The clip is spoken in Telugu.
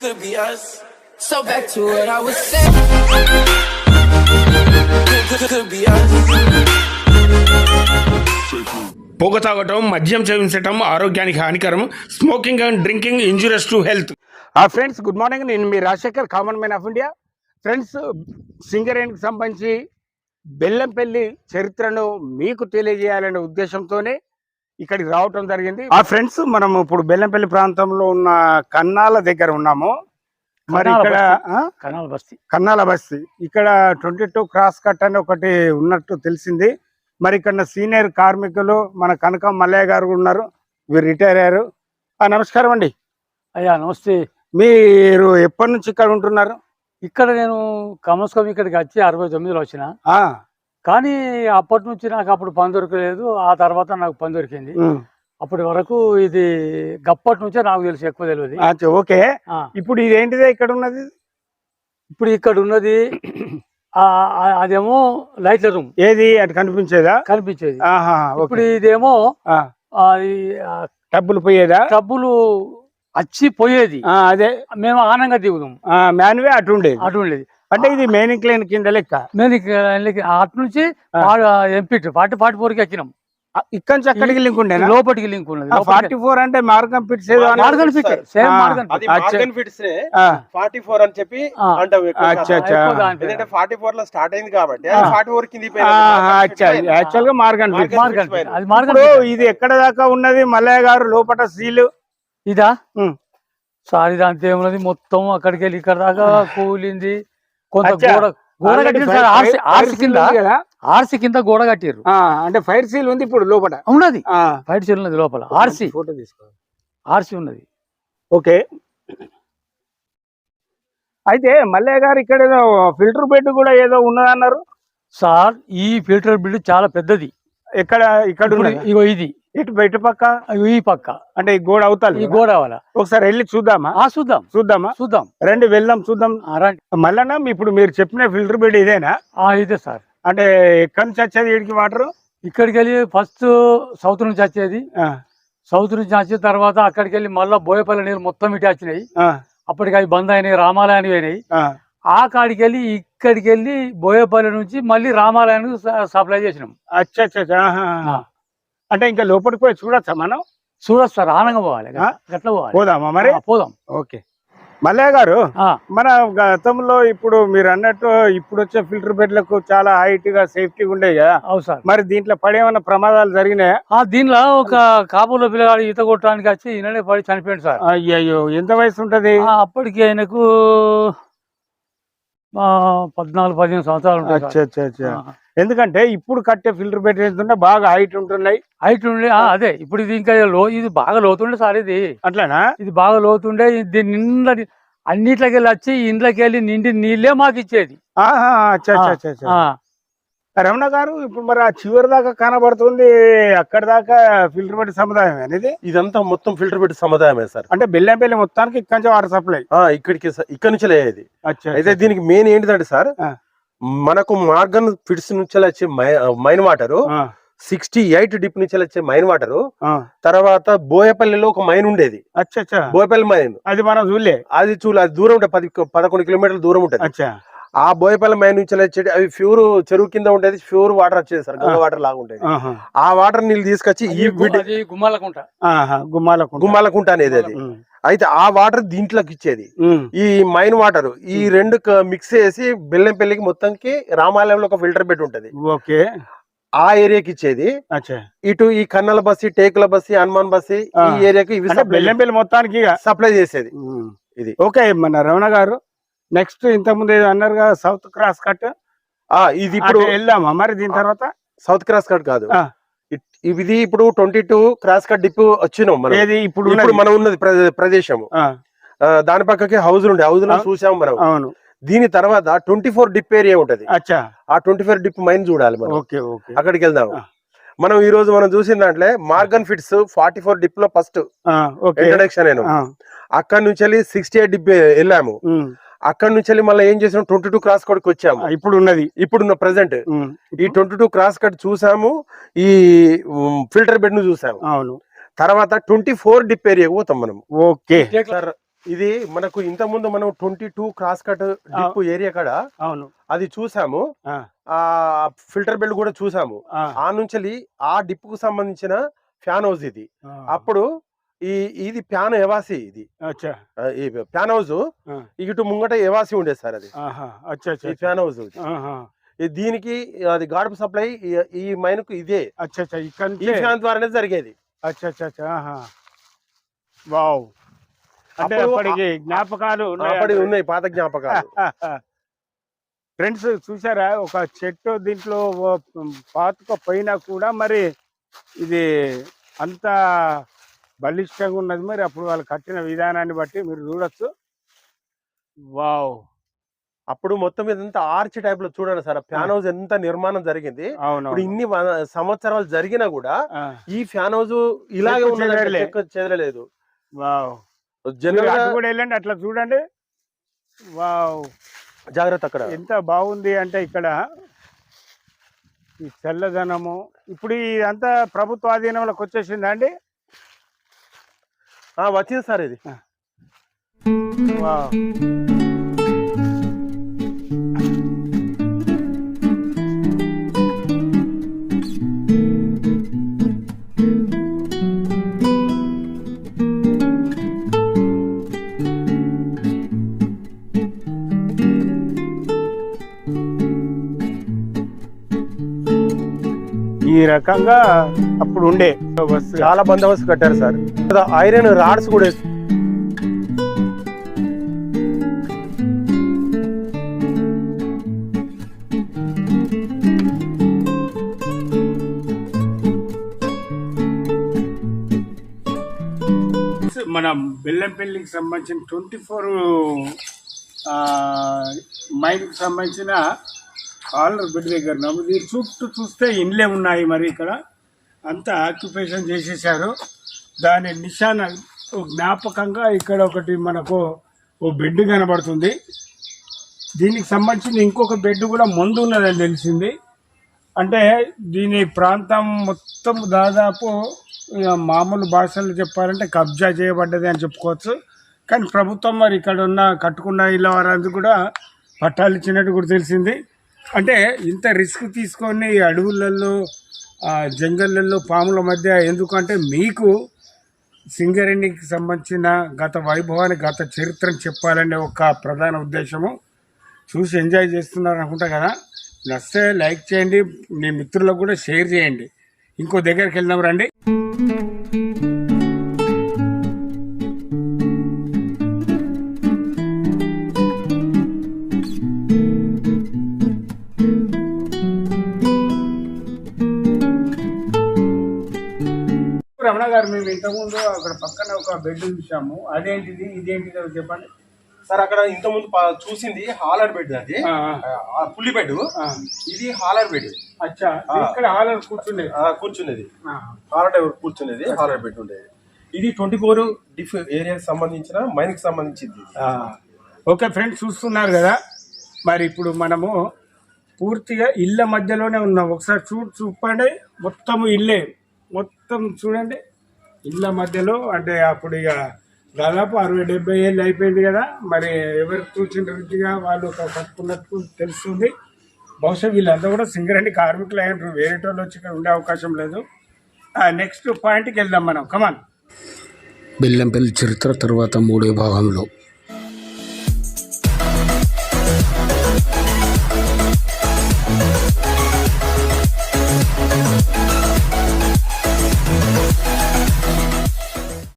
could be us. So back to what I was saying. Could, be us. పొగ తాగటం మద్యం సేవించటం ఆరోగ్యానికి హానికరం smoking and drinking injurious to health ఆ ఫ్రెండ్స్ గుడ్ మార్నింగ్ నేను మీ Rajasekhar common man of India friends సింగరేణికి సంబంధించి బెల్లంపల్లి చరిత్రను మీకు తెలియజేయాలనే ఉద్దేశంతోనే ఇక్కడికి రావటం జరిగింది. ఆ ఫ్రెండ్స్ మనం ఇప్పుడు బెల్లంపల్లి ప్రాంతంలో ఉన్న కన్నాల దగ్గర ఉన్నాము. మరి కన్నాల ఇక్కడ ఆ? కనాల్ బస్తీ. కన్నాల బస్తీ. ఇక్కడ ట్వంటీ టూ క్రాస్ కట్ అని ఒకటి ఉన్నట్టు తెలిసింది. మరి ఇక్కడ సీనియర్ కార్మికులు మన కనకం మల్లయ్య గారు కూడా ఉన్నారు. వీరు రిటైర్ అయ్యారు. ఆ, నమస్కారం అండి. అయ్యా నమస్తే. మీరు ఎప్పటి నుంచి ఇక్కడ ఉంటున్నారు? ఇక్కడ నేను కమస్కం ఇక్కడికి వచ్చి అరవై తొమ్మిదిలో వచ్చిన. ఆ, కానీ అప్పటి నుంచి నాకు అప్పుడు పని దొరకలేదు. ఆ తర్వాత నాకు పని దొరికింది. అప్పటి వరకు ఇది గప్పటి నుంచే నాకు తెలుసు ఎక్కువ తెలియదు. ఓకే. ఇప్పుడు ఇది ఏంటిదే? ఇక్కడ ఉన్నది? ఇప్పుడు ఇక్కడ ఉన్నది అదేమో లైట్ల రూమ్. ఏది? అటు కనిపించేదా? కనిపించేది. ఆహా ఇప్పుడు ఇదేమో డబ్బులు పోయేదా? ట్రబ్బులు వచ్చి పోయేది. అదే. మేము ఆనంగా దిగుదాం. ఆ, మ్యాన్వే అటు ఉండేది. అటు ఉండేది. అంటే ఇది మెయిన్ క్లైన్ కింద లెక్క. ఇక- అటు నుంచి. ఎంపీ ఫార్టీ ఫార్టీ ఫోర్కి ఎక్కినాం. ఆ, ఇక్కడి నుంచి అక్కడికి లింక్ ఉండేనా? లోపలికి లింక్ ఉన్నది. ఫార్టీ ఫోర్ అంటే మార్గం అని- Morgan pit same. Morgan pits forty four అని చెప్పి. అంటాం ఫార్టీ ఫోర్లో స్టార్ట్ అయింది కాబట్టి. ఫార్టీ ఫోర్ కింది యాక్చువల్గా మార్గన్ ఫిట్ ఫిట్. ఇది ఎక్కడ దాకా ఉన్నది? మల్లయ్య గారు లోపల సీలు ఇదా. సారీ దాంతో ఏమున్నది మొత్తం అక్కడికి వెళ్ళి ఇక్కడ దాకా కూలింది. కొంత. గోడ గోడ కట్టిరు సార్. ఆర్సి కింద? ఆర్సి గోడ కట్టిర్రు ఆ, అంటే ఫైర్ సీల్ ఉంది ఇప్పుడు లోపల. ఉన్నది. బయట చెల్లు ఉన్నది లోపల. ఆర్సి. ఫోటో తీసుకో. ఆర్సి ఉన్నది. ఓకే. అయితే మల్లయ్య గారు ఇక్కడ ఏదో ఫిల్టర్ బెడ్ కూడా ఏదో ఉన్నదన్నారు సార్ ఈ ఫిల్టర్ బిల్డ్ చాలా పెద్దది. ఎక్కడ ఇక్కడ? ఇగో ఇది. ఇటు బయట పక్క? ఈ పక్క. అంటే ఈ గోడ అవుతాలి ఈ గోడ వాళ్ళ ఒకసారి వెళ్ళి చూద్దామా? ఆ చూద్దాం. చూద్దామా? చూద్దాం. రండి వెళ్దాం చూద్దాం. రండి. మల్లన్న ఇప్పుడు మీరు చెప్పిన ఫిల్టర్ బెడ్ ఇదేనా? ఇదే సార్. అంటే ఎక్కడి నుంచి వచ్చేది వీడికి వాటర్? ఇక్కడికి వెళ్ళి ఫస్ట్ సౌత్ నుంచి వచ్చేది. సౌత్ నుంచి వచ్చిన తర్వాత అక్కడికి వెళ్ళి మళ్ళీ బోయపల్లి నీళ్ళు మొత్తం ఇటు వచ్చినాయి. అప్పటికి అవి బంద్ అయినాయి రామాలయానికి పోయినాయి. ఆ. కాడికి వెళ్ళి ఇక్కడికి వెళ్ళి బోయపల్లి నుంచి మళ్ళీ రామాలయానికి సప్లై చేసినాం. అచ్చా అంటే ఇంకా లోపలికి పోయి చూడొచ్చా మనం? చూడొచ్చు సార్ ఆనంగా పోవాలి? గట్ల పోవాలి. పోదామా మరి? పోదాం. ఓకే. మల్లయ్య గారు మన గతంలో ఇప్పుడు మీరు అన్నట్టు ఇప్పుడు వచ్చే ఫిల్టర్ బెడ్లకు చాలా హైట్గా సేఫ్టీ ఉండేవి కదా? అవును సార్. మరి దీంట్లో పడేమన్నా ప్రమాదాలు జరిగినాయా? ఆ దీనిలో ఒక కాబూలో పిల్లగాడు ఈత కొట్టడానికి వచ్చి ఈయననే పడి చనిపోయాడు సార్. అయ్యయ్యో ఎంత వయసు ఉంటది? అప్పటికి ఆయనకు పద్నాలుగు పదిహేను సంవత్సరాలు అచ్చా. అచ్చా అచ్చా. ఎందుకంటే ఇప్పుడు కట్టే ఫిల్టర్ ఏంటంటే బాగా హైట్ ఉంటున్నాయి. హైట్ ఉండే అదే. ఇప్పుడు ఇది ఇంకా లో ఇది బాగా లోతుండే సార్ ఇది. అట్లానా? ఇది బాగా లోతుండే. దీని నిండా ని- అన్నిట్లోకి వెళ్ళి వచ్చి ఇంట్లోకి వెళ్ళి నిండి నీళ్ళే మాకు ఇచ్చేది. రమణ గారు ఇప్పుడు మరి ఆ చివరి దాకా కనబడుతుంది అక్కడ దాకా ఫిల్టర్ బెడ్ సముదాయం అనేది? ఇదంతా మొత్తం ఫిల్టర్ పెట్టి సముదాయమే సార్. అంటే బెల్లంపల్లి మొత్తానికి ఇక్కడి నుంచి వాటర్ సప్లై? ఇక్కడికి ఇక్కడ నుంచి లేది అచ్చా అయితే దీనికి మెయిన్ ఏంటిదంటే సార్. మనకు మార్గన్ ఫిట్స్ నుంచి వచ్చే mine water sixty eight dip నుంచి వచ్చే మైన్ వాటర్. తర్వాత బోయపల్లిలో ఒక మైన్ ఉండేది. బోయపల్లి మైన్. అది మనం చూడలే. అది చూడ అది దూరం ఉంటుంది పది పదకొండు కిలోమీటర్ల దూరం ఉంటుంది. అచ్చా. ఆ బోయపల్లి మైన్ నుంచి వచ్చేది అవి ప్యూర్ చెరువు కింద ఉండేది ప్యూర్ వాటర్ వచ్చేది సార్ గంగ. వాటర్ లాగా ఉండేది. ఆ వాటర్ నీళ్ళు తీసుకొచ్చి ఈ గుమ్మాలకుంట. గుమ్మాలకుంట. అనేది అది. అయితే ఆ వాటర్ దీంట్లోకి ఇచ్చేది. ఈ మైన్ వాటర్ ఈ రెండు మిక్స్ చేసి బెల్లంపల్లికి మొత్తంకి రామాలయంలో ఒక ఫిల్టర్ బెడ్ ఉంటది. ఓకే. ఆ ఏరియాకి ఇచ్చేది. అచ్చా. ఇటు ఈ కన్నల బస్సి టేకుల బస్సి హనుమాన్ బస్సి. ఈ ఏరియాకి బెల్లంపల్లి మొత్తానికి. సప్లై చేసేది. ఇది. ఓకే మన రమణ గారు నెక్స్ట్ ఇంత ముందు ఏదో అన్నారుగా సౌత్ క్రాస్ కట్ ఆ ఇది ఇప్పుడు వెళ్దామా మరి దీని తర్వాత? సౌత్ క్రాస్ కట్ కాదు. ఇది ఇప్పుడు twenty two cross cut dip వచ్చినాం మనం. ఇప్పుడు? మనం ఉన్నది ప్ర- ప్రదేశము. ఆ, ఆ, దాని పక్కకి హౌస్ ఉండే. హౌస్. చూసాము మనం. అవును. దీని తర్వాత ట్వంటీ ఫోర్ డిప్ ఏరియా ఉంటది. అచ్చా. ఆ ట్వంటీ ఫోర్ డిప్ మైన్ చూడాలి మనం. అక్కడికి వెళ్దాం. మనం ఈ రోజు మనం చూసిన దాంట్లో మార్గన్ ఫిట్స్ ఫార్టీ ఫోర్ డిప్లో ఫస్ట్ ఇంట్రడక్షన్ నేను అక్కడ నుంచి వెళ్ళి సిక్స్టీ ఎయిట్ డిప్ వెళ్ళాము. అక్కడ నుంచి వెళ్ళి మళ్ళీ ఏం చేసాం? ట్వంటీ టూ క్రాస్ కట్కి వచ్చాము. ఇప్పుడు ఉన్నది ఇప్పుడున్న ప్రెసెంట్ ఈ ట్వంటీ టూ క్రాస్ కట్ చూసాము. ఈ ఫిల్టర్ బెడ్ను చూసాము. అవును. తర్వాత ట్వంటీ ఫోర్ డిప్ ఏరియా పోతాం మనం ఓకే. సార్ ఇది మనకు ఇంత ముందు మనం twenty two cross cut dip area కాడ అవును. అది చూసాము. ఆ, ఆ ఫిల్టర్ బెల్ట్ కూడా చూసాము. ఆ, నుంచి ఆ డిప్కు సంబంధించిన ఫ్యాన్ హౌస్ ఇది. అప్పుడు ఈ ఇది ప్యాన్ ఎవాసి ఇది. ఈ ప్యాన్ హౌస్. ఇటు ముంగట ఎవాసి ఉండేది సార్ అది. ఆహా, అచ్చా అచ్చా ఈ ఫ్యాన్ హౌస్ దీనికి అది గాడుపు సప్లై ఈ- మైన్కు ఇదే. ఈ ఫ్యాన్ ద్వారానే జరిగేది. వావ్. అంటే జ్ఞాపకాలు అప్పటి ఉన్నాయి పాత జ్ఞాపకాలు. ఫ్రెండ్స్ చూసారా ఒక చెట్టు దీంట్లో పాతుక పైన కూడా మరి ఇది అంత బలిష్టంగా ఉన్నది మరి అప్పుడు వాళ్ళు కట్టిన విధానాన్ని బట్టి మీరు చూడొచ్చు. వావ్. అప్పుడు మొత్తం ఇదంతా ఆర్చ్ టైప్లో చూడండి సార్ ఫ్యాన్ హౌస్ ఎంత నిర్మాణం జరిగింది. ఇప్పుడు ఇన్ని సంవత్సరాలు జరిగినా కూడా ఈ ఫ్యాన్ హౌస్ ఇలాగే ఉన్నది చెదరలేదు. వెళ్ళండి అట్లా చూడండి. వావ్. జాగ్రత్త అక్కడ. ఎంత బాగుంది అంటే ఇక్కడ ఈ చల్లదనము. ఇప్పుడు ఇదంతా ప్రభుత్వ ఆధీనంలోకి వచ్చేసిందా అండి? ఆ, వచ్చింది సార్ ఇది. ఈ రకంగా అప్పుడు ఉండే చాలా బందోబస్తు కట్టారు సార్. ఐరన్ రాడ్స్ కూడా మన బెల్లంపల్లికి సంబంధించిన ట్వంటీ ఫోర్ మైల్కి సంబంధించిన ఆలర్ బెడ్ దగ్గర ఉన్నాము దీని చుట్టూ చూస్తే ఇండ్లే ఉన్నాయి మరి ఇక్కడ. అంతా ఆక్యుపేషన్ చేసేసారు దాని నిశాన జ్ఞాపకంగా ఇక్కడ ఒకటి మనకు ఓ బెడ్ కనబడుతుంది. దీనికి సంబంధించిన ఇంకొక బెడ్ కూడా ముందు ఉన్నదని తెలిసింది. అంటే దీని ప్రాంతం మొత్తం దాదాపు మామూలు భాషలు చెప్పాలంటే కబ్జా చేయబడ్డది అని చెప్పుకోవచ్చు. కానీ ప్రభుత్వం మరి ఇక్కడ ఉన్న కట్టుకున్న ఇళ్ళ వారందరూ కూడా పట్టాలు ఇచ్చినట్టు కూడా తెలిసింది. అంటే ఇంత రిస్క్ తీసుకొని ఈ అడవులలో జంగళ్ళల్లో పాముల మధ్య ఎందుకంటే మీకు సింగరేణికి సంబంధించిన గత వైభవాన్ని గత చరిత్రను చెప్పాలనే ఒక ప్రధాన ఉద్దేశము. చూసి ఎంజాయ్ చేస్తున్నారు అనుకుంటా కదా. నచ్చితే లైక్ చేయండి మీ మిత్రులకు కూడా షేర్ చేయండి. ఇంకో దగ్గరికి వెళ్దాం రండి. గారు మేము ఇంతకుముందు అక్కడ పక్కన ఒక బెడ్ చూసాము. అదేంటిది ఇదేంటిది అది చెప్పండి. సార్ అక్కడ ఇంత ముందు చూసింది హాలర్ బెడ్ అది. ఆ, ఆ, పుల్లి బెడ్. ఇది హాలర్ బెడ్ అచ్చా ఇక్కడ హాలర్ కూర్చుండేది. కూర్చునేది హాలర్ కూర్చునేది హాలర్ బెడ్ ఉండేది. ఇది ట్వంటీ ఫోర్ డిఫ్ ఏరియాకి సంబంధించిన మైన్కి సంబంధించింది. ఓకే ఫ్రెండ్స్ చూస్తున్నారు కదా? మరి ఇప్పుడు మనము పూర్తిగా ఇళ్ళ మధ్యలోనే ఉన్నాం. ఒకసారి చూ చూపండి. మొత్తం ఇల్లే. మొత్తం చూడండి. ఇళ్ళ మధ్యలో అంటే అప్పుడు ఇక దాదాపు అరవై డెబ్బై ఏళ్ళు అయిపోయింది కదా. మరి ఎవరు చూసిన రీతిగా వాళ్ళు ఒక కట్టుకున్నట్టు తెలుస్తుంది. బహుశా వీళ్ళంతా కూడా సింగరేణి కార్మికులు అయినారు. వేరే వాళ్ళు వచ్చి ఇక్కడ ఉండే అవకాశం లేదు. నెక్స్ట్ పాయింట్కి వెళ్దాం మనం. కమాన్ బెల్లంపల్లి చరిత్ర తర్వాత మూడో భాగంలో